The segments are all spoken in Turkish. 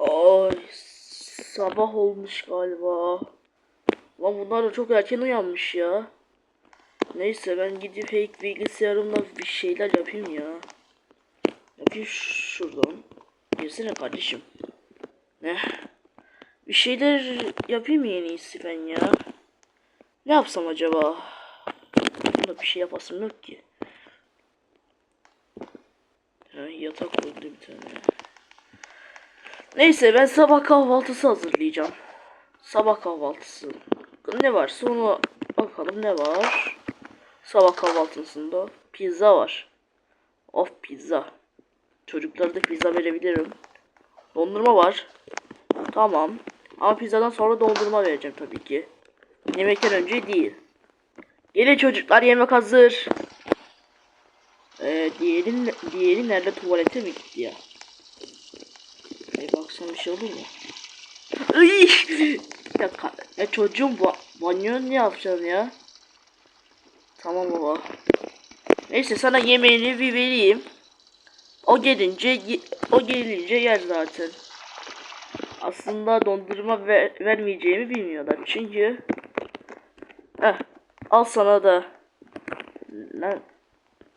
Ay sabah olmuş galiba. Lan bunlar da çok erken uyanmış ya. Neyse ben gidip fake bilgisayarımla bir şeyler yapayım ya. Yapayım şuradan. Girsene kardeşim. Ne? Bir şeyler yapayım en iyisi ben ya. Ne yapsam acaba? Bunda bir şey yapasım yok ki. Ha, yatak koydu bir tane. Neyse ben sabah kahvaltısı hazırlayacağım. Sabah kahvaltısı. Ne var? Sonra bakalım ne var. Sabah kahvaltısında pizza var. Of pizza. Çocuklara da pizza verebilirim. Dondurma var. Tamam. Ama pizzadan sonra dondurma vereceğim tabii ki. Yemekten önce değil. Gelin çocuklar yemek hazır. Ee, diğeri, diğeri nerede tuvalete mi gitti ya? Baksana bir şey olur mu? Iy! ya, çocuğum ba banyo ne yapacaksın ya? Tamam baba. Neyse sana yemeğini bir vereyim. O gelince o gelince yer zaten. Aslında dondurma ver, vermeyeceğimi bilmiyorlar çünkü Heh, al sana da Lan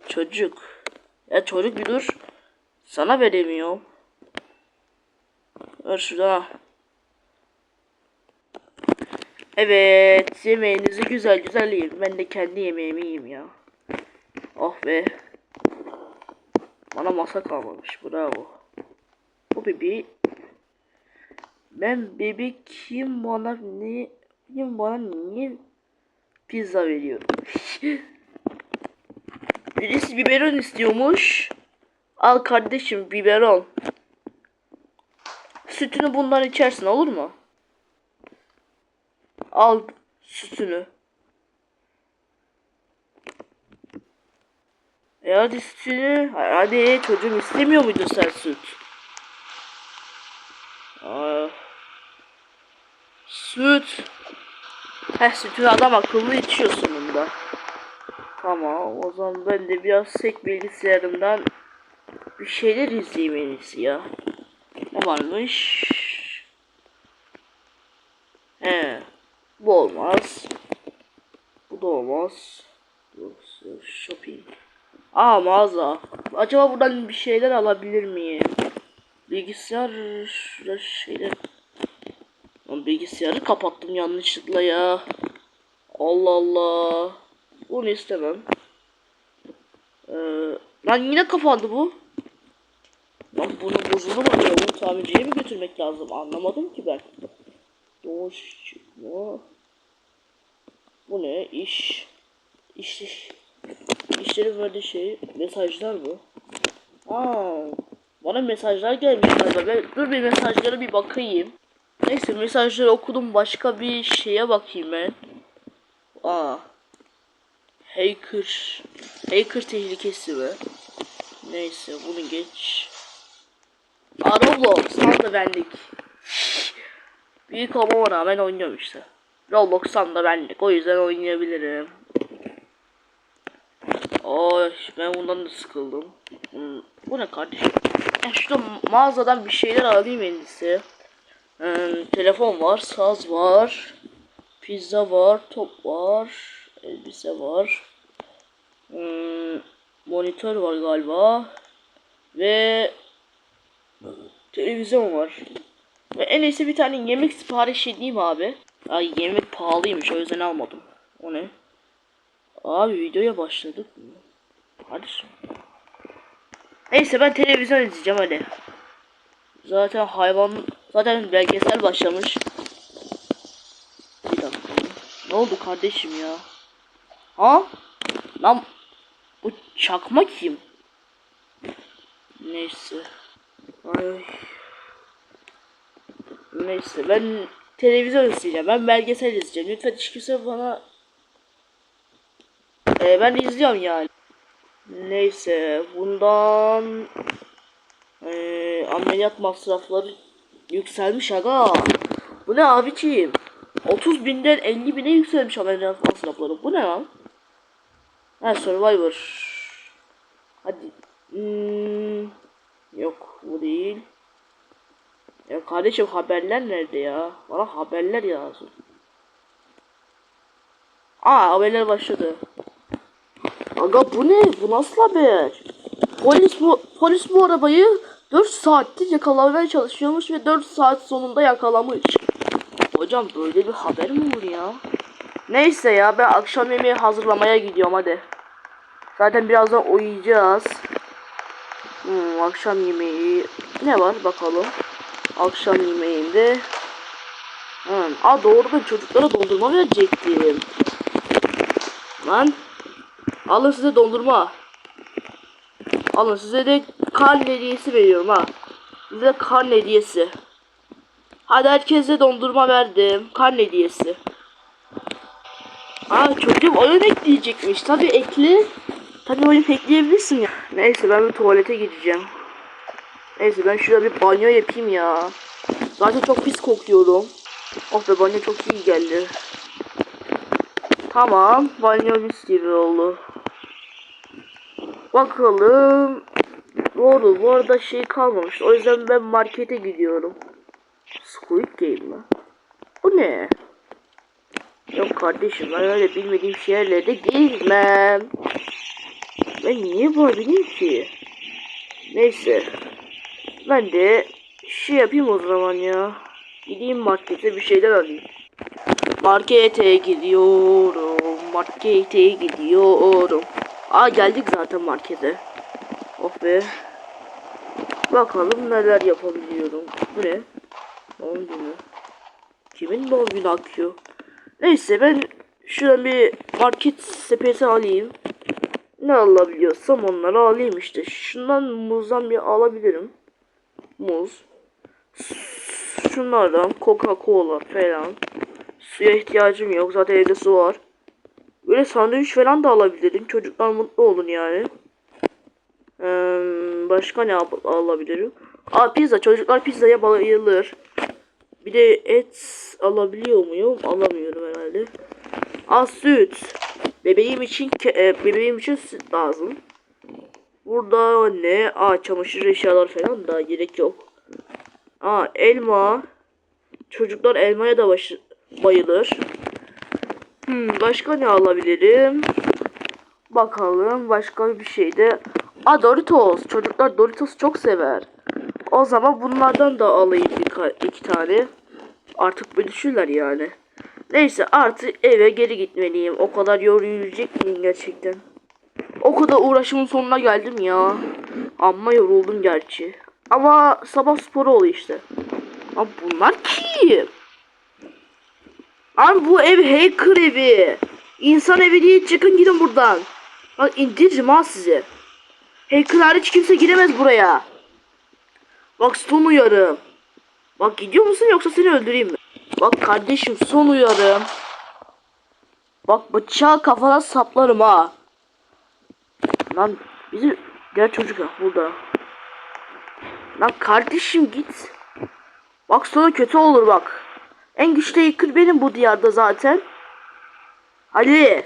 çocuk ya çocuk bir dur sana veremiyorum Ver şuradan al. Evet yemeğinizi güzel güzel yiyin. Ben de kendi yemeğimi yiyeyim ya. Oh be. Bana masa kalmamış bravo. Bu bebeği ben bebek kim bana ne kim bana niye pizza veriyor? Birisi biberon istiyormuş. Al kardeşim biberon Sütünü bundan içersin olur mu? Al sütünü E hadi sütünü. Hadi çocuğum istemiyor muydun sen süt? Aa, süt. Heh sütünü adam akıllı içiyor sonunda. Tamam o zaman ben de biraz sek bilgisayarımdan bir şeyler izleyeyim en iyisi ya. Varmış? He. Bu olmaz. Bu da olmaz. Shopping. Aa mağaza. Acaba buradan bir şeyler alabilir miyim? Bilgisayar şurada şeyler. Lan bilgisayarı kapattım yanlışlıkla ya. Allah Allah. Bunu istemem. Ee, lan yine kapandı bu. Bunu bozuldu mu bunu tamirciye mi götürmek lazım? Anlamadım ki ben. Doğuş çıkma. Bu ne? İş. İş. iş. İşlerin verdiği şey. Mesajlar bu. Aa, bana mesajlar gelmiş. Ben, dur bir mesajlara bir bakayım. Neyse mesajları okudum. Başka bir şeye bakayım ben. Aa. Hacker. Hacker tehlikesi mi? Neyse bunu geç. Aa Roblox. Tam da benlik. Büyük olmama rağmen oynuyorum işte. Roblox tam da benlik. O yüzden oynayabilirim. Oy ben bundan da sıkıldım. Hmm, bu ne kardeşim? Ya şurada mağazadan bir şeyler alayım en iyisi. Hmm, telefon var, saz var, pizza var, top var, elbise var. Hmm, monitör var galiba. Ve televizyon var. Ve en iyisi bir tane yemek sipariş edeyim abi. Ay yemek pahalıymış o yüzden almadım. O ne? Abi videoya başladık mı? Kardeşim. Neyse ben televizyon izleyeceğim hadi. Zaten hayvan zaten belgesel başlamış. Bir dakika. Ne oldu kardeşim ya? Ha? Lan bu çakma kim? Neyse. Ay. Neyse ben televizyon izleyeceğim. Ben belgesel izleyeceğim. Lütfen hiç kimse bana ee, ben izliyorum yani. Neyse bundan ee, ameliyat masrafları yükselmiş aga. Bu ne abiciğim? 30 binden 50 bine yükselmiş ameliyat masrafları. Bu ne lan? Ha Survivor. Hadi. Hmm, yok bu değil. Ya kardeşim haberler nerede ya? Bana haberler lazım. Aa haberler başladı. Aga bu ne? Bu nasıl haber? Polis bu, polis bu arabayı 4 saattir yakalamaya çalışıyormuş ve 4 saat sonunda yakalamış. Hocam böyle bir haber mi olur ya? Neyse ya ben akşam yemeği hazırlamaya gidiyorum hadi. Zaten birazdan uyuyacağız. Hmm, akşam yemeği ne var bakalım. Akşam yemeğinde hmm. Aa doğru ben çocuklara dondurma verecektim. Lan alın size dondurma. Alın size de karne hediyesi veriyorum ha. Size karne hediyesi. Hadi herkese dondurma verdim. Karne hediyesi. Aa çocuğum oyun ekleyecekmiş. Tabi ekle. Tabi oyun ekleyebilirsin ya. Neyse ben bir tuvalete gideceğim. Neyse ben şurada bir banyo yapayım ya. Zaten çok pis kokuyorum. Oh be banyo çok iyi geldi. Tamam banyo mis gibi oldu. Bakalım. Doğru bu arada şey kalmamış. O yüzden ben markete gidiyorum. Squid Game mi? Bu ne? Yok kardeşim ben öyle bilmediğim şeylerle girmem. Ben niye bileyim ki? Neyse. Ben de şey yapayım o zaman ya. Gideyim markete bir şeyler alayım. Markete gidiyorum. Markete gidiyorum. Aa geldik zaten markete. Oh be. Bakalım neler yapabiliyorum. Bu ne? Doğum günü. Kimin doğum günü akıyor? Neyse ben şuradan bir market sepeti alayım. Ne alabiliyorsam onları alayım işte. Şundan muzdan bir alabilirim. Muz. Şunlardan Coca-Cola falan. Suya ihtiyacım yok. Zaten evde su var. Böyle sandviç falan da alabilirim. Çocuklar mutlu olun yani. Ee, başka ne al- alabilirim? Aa pizza. Çocuklar pizzaya bayılır. Bir de et alabiliyor muyum? Alamıyorum herhalde. Aa süt. Bebeğim için e, bebeğim için süt lazım. Burada ne? Aa çamaşır eşyalar falan da gerek yok. Aa elma. Çocuklar elmaya da başı- bayılır. Hmm, başka ne alabilirim? Bakalım başka bir şey de. Aa Doritos. Çocuklar Doritos çok sever. O zaman bunlardan da alayım iki tane. Artık bölüşürler yani. Neyse artık eve geri gitmeliyim. O kadar yorulacak mıyım gerçekten? O kadar uğraşımın sonuna geldim ya. Amma yoruldum gerçi. Ama sabah sporu oluyor işte. Abi bunlar kim? Abi bu ev hacker evi. İnsan evi değil çıkın gidin buradan. Bak indiririm ha sizi. Hacker hariç kimse giremez buraya. Bak son uyarım. Bak gidiyor musun yoksa seni öldüreyim mi? Bak kardeşim son uyarım. Bak bıçağı kafana saplarım ha. Lan bizi diğer çocuk ya burada. Lan kardeşim git. Bak sonra kötü olur bak. En güçlü hacker benim bu diyarda zaten. Ali.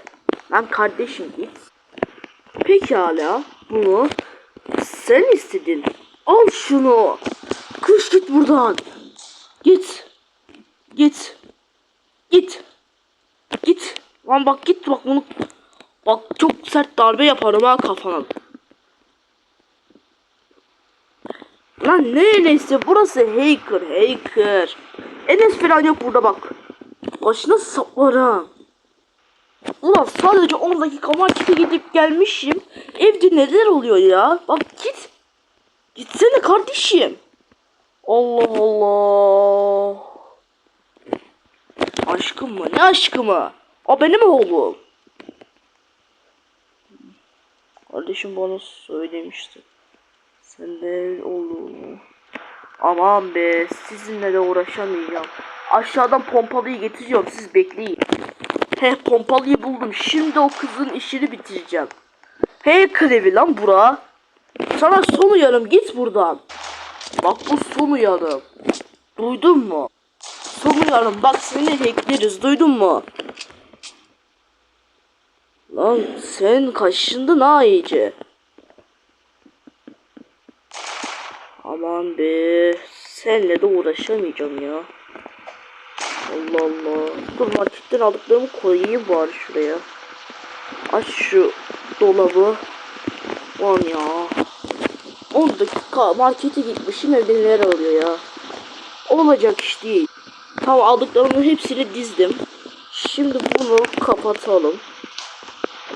Lan kardeşim git. Pekala bunu sen istedin. Al şunu. Kış git buradan. Git. Git. Git. Git. Lan bak git bak bunu. Bak çok sert darbe yaparım ha kafana. Lan ne Enes'i? Burası hacker hacker. Enes falan yok burada bak. Başına saplarım. Ulan sadece 10 dakika markete gidip gelmişim. Evde neler oluyor ya? Bak git. Gitsene kardeşim. Allah Allah. Aşkım mı? Ne aşkı mı? O benim oğlum. Kardeşim bana söylemişti. Sen de olduğunu. Aman be sizinle de uğraşamayacağım. Aşağıdan pompalıyı getiriyorum siz bekleyin. He pompalıyı buldum. Şimdi o kızın işini bitireceğim. Hey krevi lan bura. Sana son uyarım git buradan. Bak bu son uyarım. Duydun mu? Son uyarım bak seni hackleriz duydun mu? Lan sen kaşındın ha iyice. Aman be Seninle de uğraşamayacağım ya. Allah Allah. Dur marketten aldıklarımı koyayım bari şuraya. Aç şu dolabı. Lan ya. 10 dakika markete gitmişim evde neler alıyor ya. Olacak iş değil. Tamam aldıklarımın hepsini dizdim. Şimdi bunu kapatalım.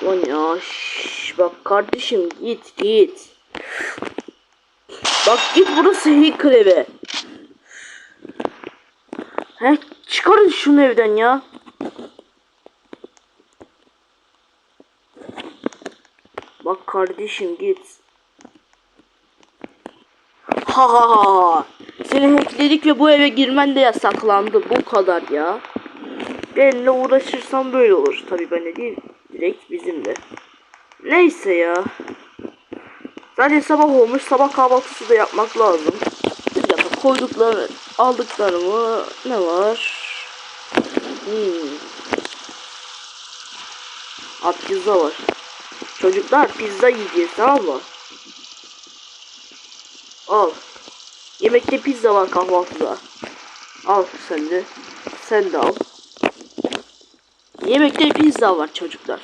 Lan ya şş, bak kardeşim git git. Bak git burası hacker evi. He çıkarın şunu evden ya. Bak kardeşim git. Ha ha ha. Seni hackledik ve bu eve girmen de yasaklandı. Bu kadar ya. Benimle uğraşırsam böyle olur. Tabii ben de değil. Direkt bizimle. Neyse ya. Zaten sabah olmuş. Sabah kahvaltısı da yapmak lazım. Bir dakika koyduklarını aldıklarımı ne var? Hmm. At pizza var. Çocuklar pizza yiyeceğiz tamam mı? Al. Yemekte pizza var kahvaltıda. Al sen de. Sen de al. Yemekte pizza var çocuklar.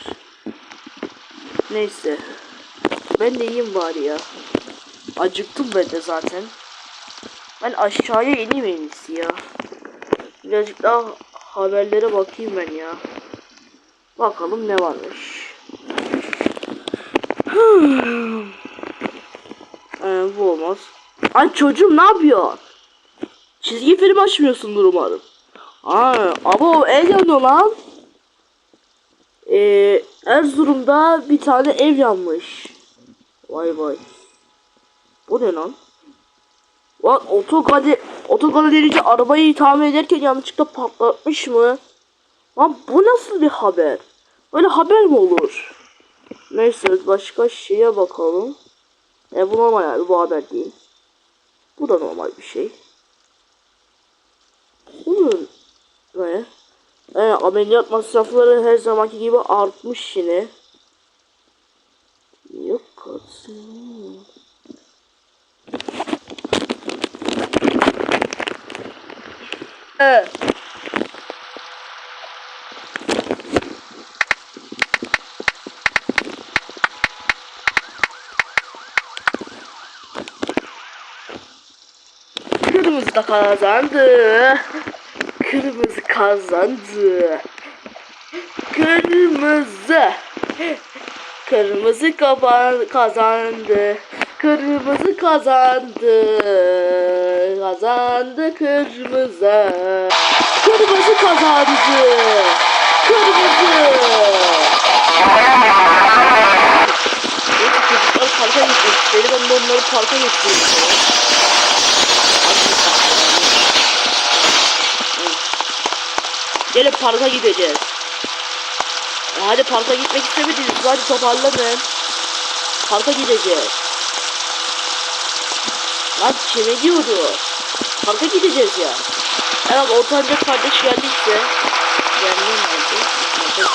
Neyse. Ben de yiyeyim bari ya. Acıktım ben de zaten. Ben aşağıya ineyim en iyisi ya. Birazcık daha haberlere bakayım ben ya. Bakalım ne varmış. ee, bu olmaz. Ay çocuğum ne yapıyor? Çizgi film açmıyorsundur umarım. Aa, ama o ev yanıyor lan. Ee, Erzurum'da bir tane ev yanmış. Vay vay. Bu ne lan? Lan otogade otogalerici arabayı tamir ederken yanlışlıkla patlatmış mı? Lan bu nasıl bir haber? Böyle haber mi olur? Neyse başka şeye bakalım. E bu normal yani bu haber değil. Bu da normal bir şey. Bunun ne? E, ameliyat masrafları her zamanki gibi artmış yine. Yok katsın. Evet. Kırmızı da kazandı. Kırmızı kazandı. Kırmızı. Kırmızı kazandı. Kırmızı kazandı. Kazandı kırmızı. Kırmızı kazandı. Kırmızı. Çocuklar parka gitmek istedim. Ben de onları parka götürüyorum. Gelin parka gideceğiz. E hadi parka gitmek istemediniz. Hadi toparlanın. Parka gideceğiz. Lan kime diyordu? Parka gideceğiz ya. Evet ortanca kardeş geldiyse. Gelmiyor mu? Kardeş.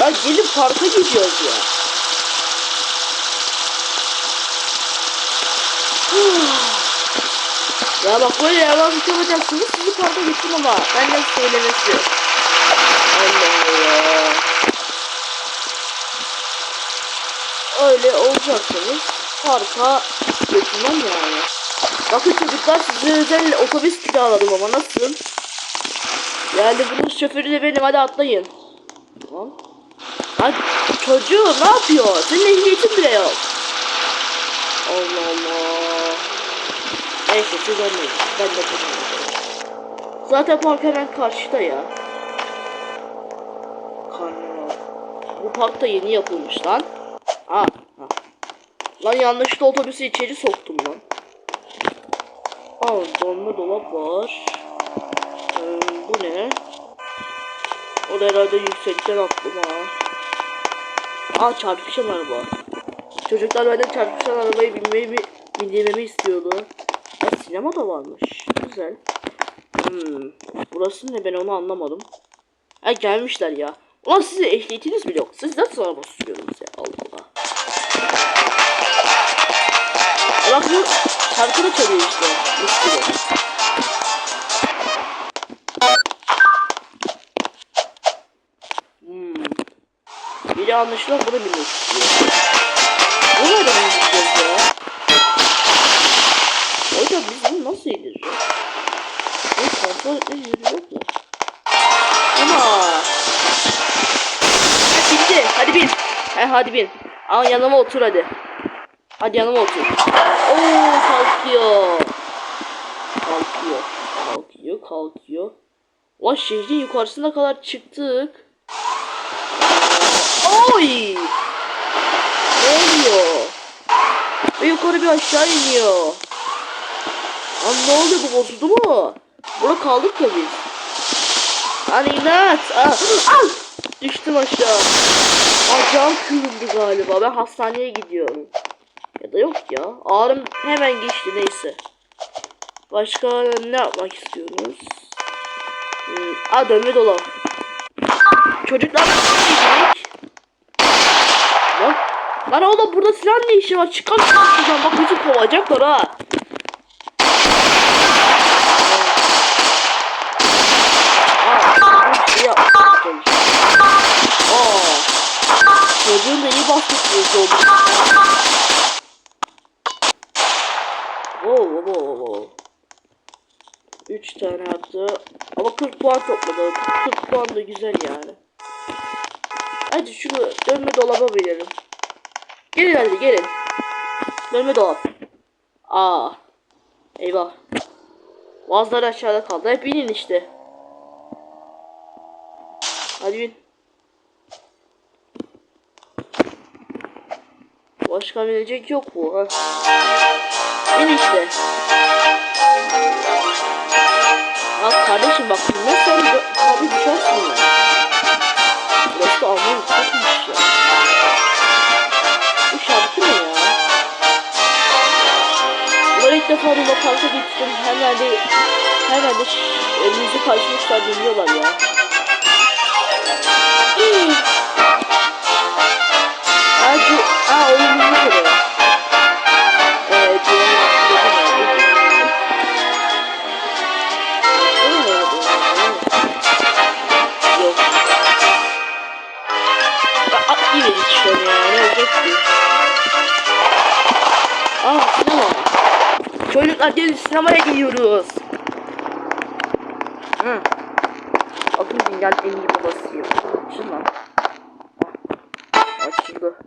Lan gelin parka gidiyoruz ya. Ya bak böyle yalan yapacaksınız sizi parka gittim ama benden söylemesi. Allah Allah. Öyle olacaksanız parka götürmem yani. Bakın çocuklar size özel otobüs kiraladım ama nasıl? Yani bunun şoförü de benim hadi atlayın. Tamam. Hadi çocuğum ne yapıyor? Senin ehliyetin bile yok. Allah Allah. Neyse siz olmayın. Ben de kaçıyorum. Zaten park hemen karşıda ya. Karnım Bu park da yeni yapılmış lan. Ha, ha. Lan yanlışlıkla otobüsü içeri soktum lan. Aa donma dolap var. Ee, bu ne? O da herhalde yüksekten attım ha. Aa çarpışan araba. Çocuklar benden çarpışan arabayı binmeyi bir bindirmemi istiyordu. Ha sinema da varmış. Güzel. Hmm. Burası ne ben onu anlamadım. Ha gelmişler ya. Ulan sizin ehliyetiniz bile yok. Siz nasıl araba sürüyorsunuz ya? Allah Allah. şarkı, şarkı da çalıyor işte. Mis. Hmm. Biri anlaşılan bunu bilmek istiyor. Bu nereden gideceğiz ya? Hadi bin. Al yanıma otur hadi. Hadi yanıma otur. Oo kalkıyor. Kalkıyor. Kalkıyor kalkıyor. Ulan şehrin yukarısına kadar çıktık. Oy! Ne oluyor? Ve yukarı bir aşağı iniyor. Lan ne oluyor bu bozuldu mu? Burada kaldık ya biz. Lan inat. Ah! Düştüm aşağı. Acağım kırıldı galiba. Ben hastaneye gidiyorum. Ya da yok ya. Ağrım hemen geçti neyse. Başka ne yapmak istiyoruz? Hmm, aa dönme dolap. Çocuklar. Lan, lan oğlum burada silah ne işi var? Çıkar şuradan. Bak bizi kovacaklar ha. Aa, bir şey yapmaya çalışıyor. Aa, iyi basketbolcu oldu. Wow, wow, wow. 3 tane attı. Ama 40 puan topladı. 40 puan da güzel yani. Hadi şunu dönme dolaba binelim. Gelin hadi gelin. Dönme dolap. Aa. Eyvah. Bazıları aşağıda kaldı. Hep inin işte. Hadi bin. Başka binecek yok mu? Ha? Bin işte. Ya kardeşim bak bundan sonra tabi düşersin ya. Burası Almanya çekmiş ya. Bu şarkı ne ya? Bunları ilk defa Roma Park'a gittim. Her yerde her yerde e, müzik açmışlar dinliyorlar ya. İyi. Aa, gelin sinemaya gidiyoruz. Hı. Bakın dünyanın en iyi babasıyım. Açın lan. Açıldı.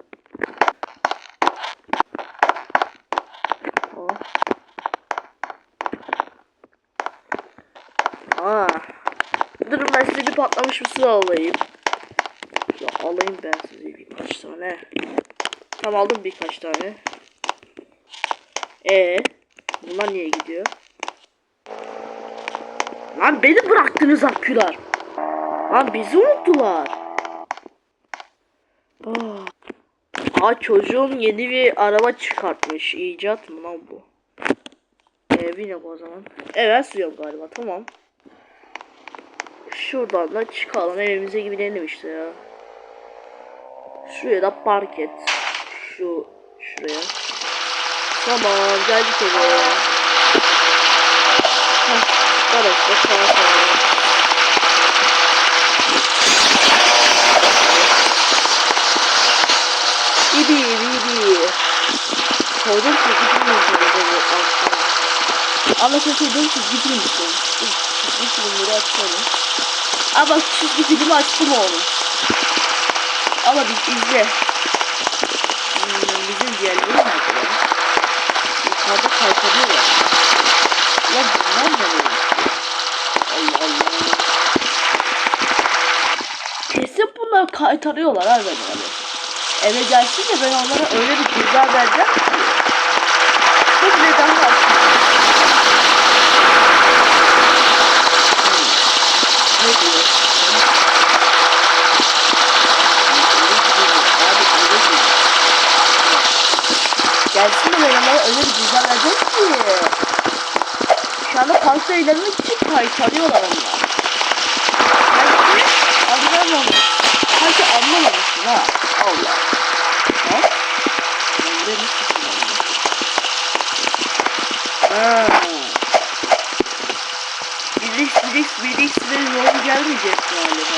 Aa. Durun ben size bir patlamış mısır alayım. Ya alayım ben size birkaç tane. Tam aldım birkaç tane. E bunlar niye gidiyor? Lan beni bıraktınız aküler. Lan bizi unuttular. Ah. Aa çocuğum yeni bir araba çıkartmış. İcat mı lan bu? Ee, binek o zaman. Evet sürüyorum galiba tamam. Şuradan da çıkalım evimize gidelim işte ya. Şuraya da park et. Şu şuraya. Tamam geldik eve. Heh, Arkadaşlar tamam tamam. İbi ibi ibi. Koydum ki gitmiyorsun. Ama sen koydum ki gitmiyorsun. Çizgi filmleri açalım. Bak çizgi filmi açtım oğlum. Ama biz izle. Hmm, bizim diğerleri nerede lan? Yukarıda kaykılıyorlar. Lan bunlar ne böyle? Allah Allah. Kesin bunlar kaytarıyorlar abi. Eve gelsin de ben onlara öyle bir ceza vereceğim ki. Bu bile. Ne diyor. Gelsin de ben onlara öyle bir ceza vereceğim ki. Eğlenmek için kaytarıyorlar onlar. Sanki anlamamış. Sanki anlamamışsın ha. Allah. Ha? Ben de? Ha. 1x 1x 1x ve yolu gelmeyecek galiba.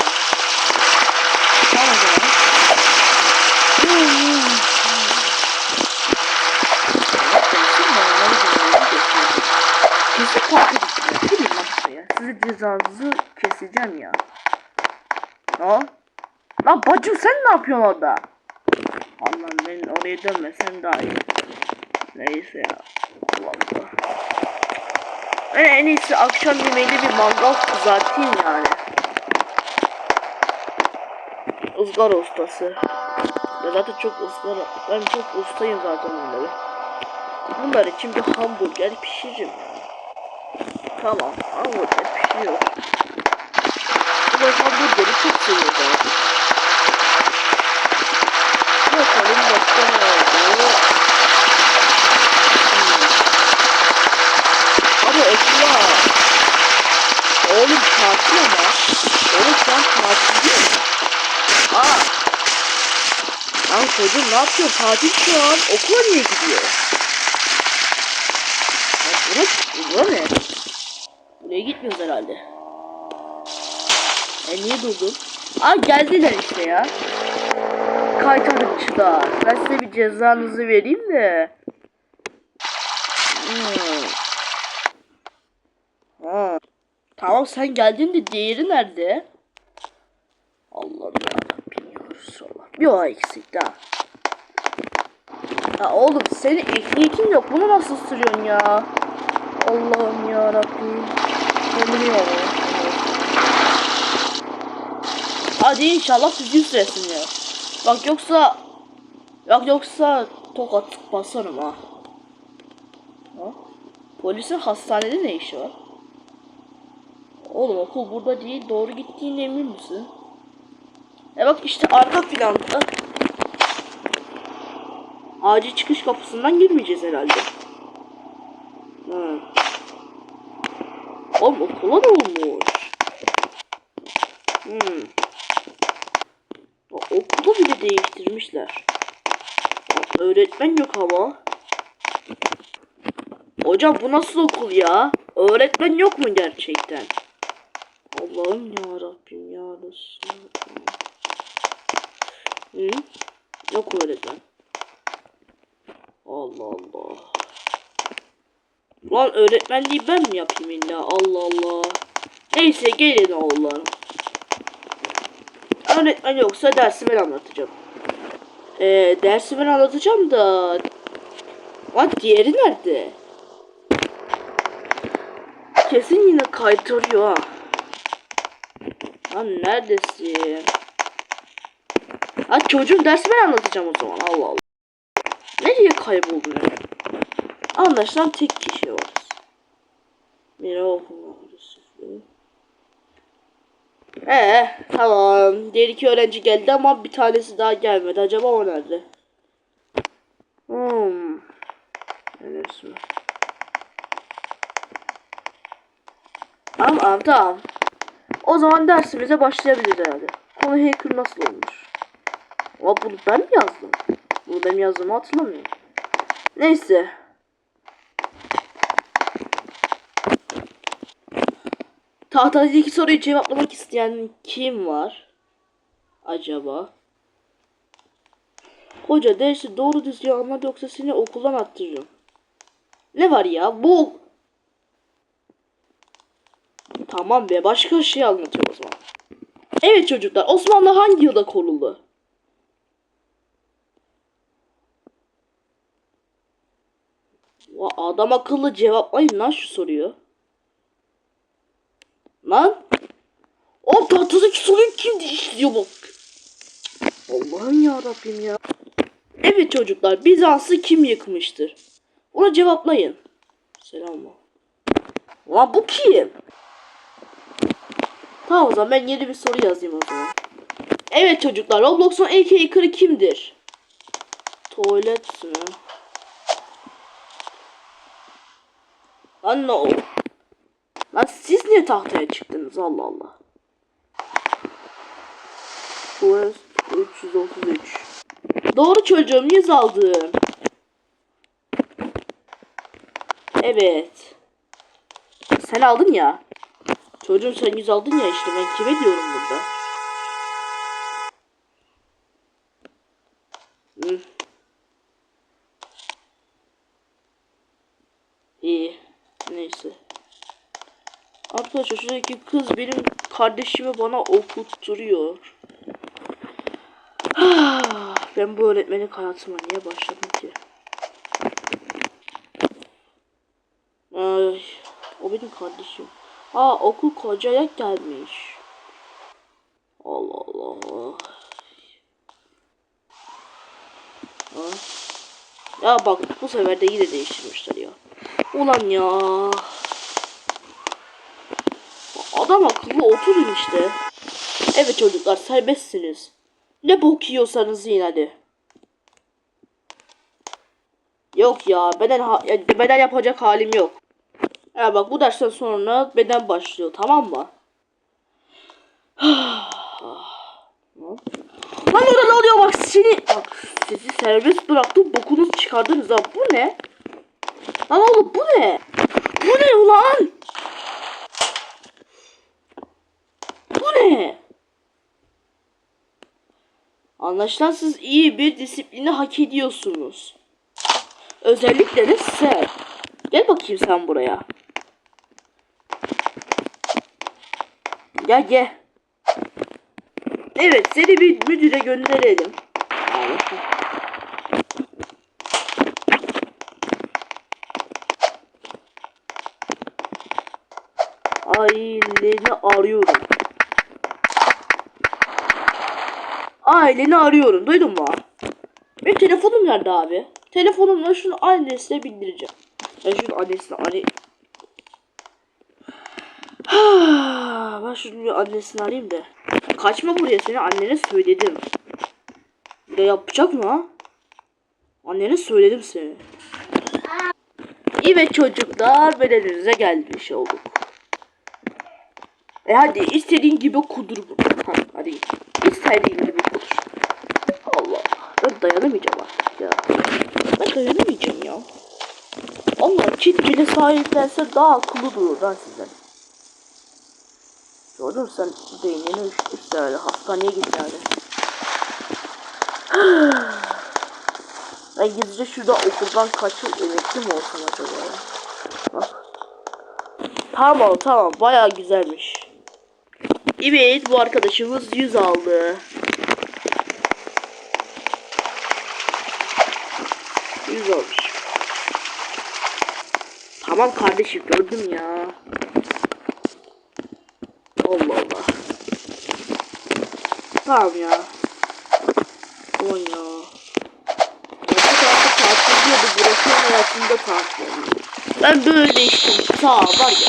Tamam o zaman. Hmm. Kesin normalde böyle geçiyor. Kesin fark edeceğim. Gelin lan buraya. Sizi cezanızı keseceğim ya. Ha? Lan bacım sen ne yapıyorsun orada? Allah'ım ben oraya dönmesen daha iyi. Neyse ya. Allah Allah. Ben en iyisi akşam yemeğinde bir mangal kızartayım yani. Izgara ustası. Ben zaten çok ızgara, ben çok ustayım zaten bunları. Bunlar için bir hamburger pişiririm yani. Tamam, hamburger pişiriyor. Ben hamburgeri çok seviyorum. Bakalım başka ne oldu? Hmm. Abi okula. Oğlum tatil ama. Oğlum an tatil değil mi? Aa. Lan çocuğum ne yapıyor? Tatil şu an. Okula niye gidiyor? Ya bura, bura ne? Buraya gitmiyoruz herhalde. E niye durdun? Aa geldiler işte ya. Kaytarıkçılar. Ben size bir cezanızı vereyim de. Hmm. Ha. Tamam sen geldin de diğeri nerede? Allah'ım yarabbim ya. Bir o eksik daha. Ya oğlum senin ehliyetin yok. Bunu nasıl sürüyorsun ya? Allah'ım yarabbim. Yanılıyor. Hadi inşallah düzgün süresin ya. Bak yoksa Yok yoksa tokat basarım ha. ha? Polisin hastanede ne işi var? Oğlum okul burada değil. Doğru gittiğine emin misin? E bak işte arka planda. Acil çıkış kapısından girmeyeceğiz herhalde. Hı. Okula ne olmuş? Hmm. O- Okulu bile değiştirmişler. Öğretmen yok ama. Hocam bu nasıl okul ya? Öğretmen yok mu gerçekten? Allah'ım ya Rabbim ya Resulallah. Hı? Yok öğretmen. Allah Allah. Lan öğretmenliği ben mi yapayım illa? Allah Allah. Neyse gelin oğullarım. Öğretmen yoksa dersi ben anlatacağım. Ee, dersi ben anlatacağım da... Lan diğeri nerede? Kesin yine kaytarıyor ha. Lan neredesin? Ha çocuğun dersi ben anlatacağım o zaman. Allah Allah. Nereye kayboldun ya? Anlaşılan tek kişi varız. Mira okuma Ee, tamam. Diğer iki öğrenci geldi ama bir tanesi daha gelmedi. Acaba o nerede? Hmm. Neresi? Tamam, tamam, tamam. O zaman dersimize başlayabiliriz herhalde. Konu hacker nasıl olmuş? Ama bunu ben mi yazdım? Bunu benim yazdığımı hatırlamıyorum. Neyse. Tahtadaki soruyu cevaplamak isteyen kim var? Acaba? Hoca dersi doğru düzgün anladı yoksa seni okuldan attırırım. Ne var ya? Bu... Tamam be başka şey anlatıyor o zaman. Evet çocuklar Osmanlı hangi yılda kuruldu? Adam akıllı cevaplayın lan şu soruyu. Lan. O tahtadaki soruyu kim işliyor bak. Allah'ım ya Rabbim ya. Evet çocuklar Bizans'ı kim yıkmıştır? Ona cevaplayın. Selam. Lan bu kim? Tamam o zaman ben yeni bir soru yazayım o zaman. Evet çocuklar Roblox'un ilk hacker'ı kimdir? Tuvalet mi? Lan ne o? Niye tahtaya çıktınız Allah Allah. Quest 333 Doğru çocuğum yüz aldım. Evet. Sen aldın ya. Çocuğun sen yüz aldın ya işte ben kime diyorum burada. Hı. İyi. Neyse. Arkadaşlar şuradaki kız benim kardeşimi bana okutturuyor. ben bu öğretmenin hayatıma niye başladım ki? Ay, o benim kardeşim. Aa okul kocaya gelmiş. Allah Allah. Ya bak bu sefer de yine değiştirmişler ya. Ulan ya. Adam akıllı oturun işte. Evet çocuklar serbestsiniz. Ne bok yiyorsanız yiyin hadi. Yok ya beden ha ya, beden yapacak halim yok. Ya bak bu dersten sonra beden başlıyor tamam mı? Lan orada ne oluyor bak seni bak sizi serbest bıraktım bokunuz çıkardınız ha bu ne? Lan oğlum bu ne? Bu ne ulan? Bu ne? Anlaşılan siz iyi bir disiplini hak ediyorsunuz. Özellikle de sen. Gel bakayım sen buraya. Gel gel. Evet seni bir müdüre gönderelim. Aileni arıyorum. Aileni arıyorum. Duydun mu? Benim telefonum nerede abi? Telefonumla şunu annesine bildireceğim. Ben şunu annesine arayayım. ben şunu bir annesini arayayım da. Kaçma buraya seni annene söyledim. De yapacak mı? Annene söyledim seni. Evet çocuklar ben elinize gelmiş olduk. E hadi istediğin gibi kudur bu. Ha, hadi git. İstediğin gibi kudur. Allah. Ben dayanamayacağım artık ya. Ben dayanamayacağım ya. Allah çit bile sahiplense daha akıllı durur lan sizden. Gördün sen beynini üşütmüşse öyle hastaneye git yani. ben gizlice şurada okuldan kaçıp emekli mi olsam acaba. Tamam tamam baya güzelmiş. Evet bu arkadaşımız 100 aldı. 100 olmuş. Tamam kardeşim gördüm ya. Allah Allah. Tamam ya. Aman ya. Hayatta tatil diyordu. Bırakıyorum hayatımda oluyor. Ben böyle işte sağ var ya.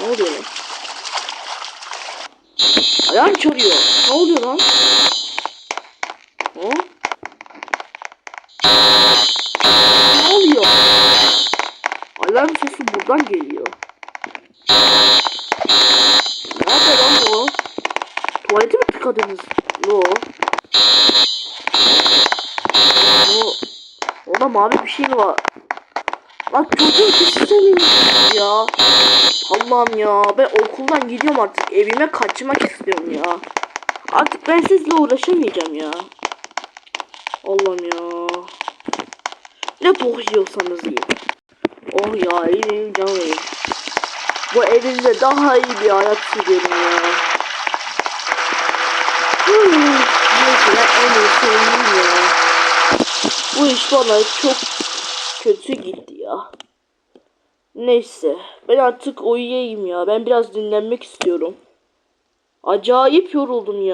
Ne oluyor lan? Ayağım çarıyor. Ne oluyor lan? Ha? Ne oluyor? Alarm sesi buradan geliyor. Nerede lan bu? Tuvalete mi tıkadınız? Yo. Yo. Orada mavi bir şey var? Lan çocuğun sesi mi ya? Allah'ım ya ben okuldan gidiyorum artık evime kaçmak istiyorum ya. Artık ben sizle uğraşamayacağım ya. Allah'ım ya. Ne bok yiyorsanız yiyin. Oh ya iyiyim canım. Bu evimde daha iyi bir hayat sürüyorum ya. Neyse en iyisi ya. Bu iş bana çok kötü gitti ya. Neyse ben artık uyuyayım ya. Ben biraz dinlenmek istiyorum. Acayip yoruldum ya.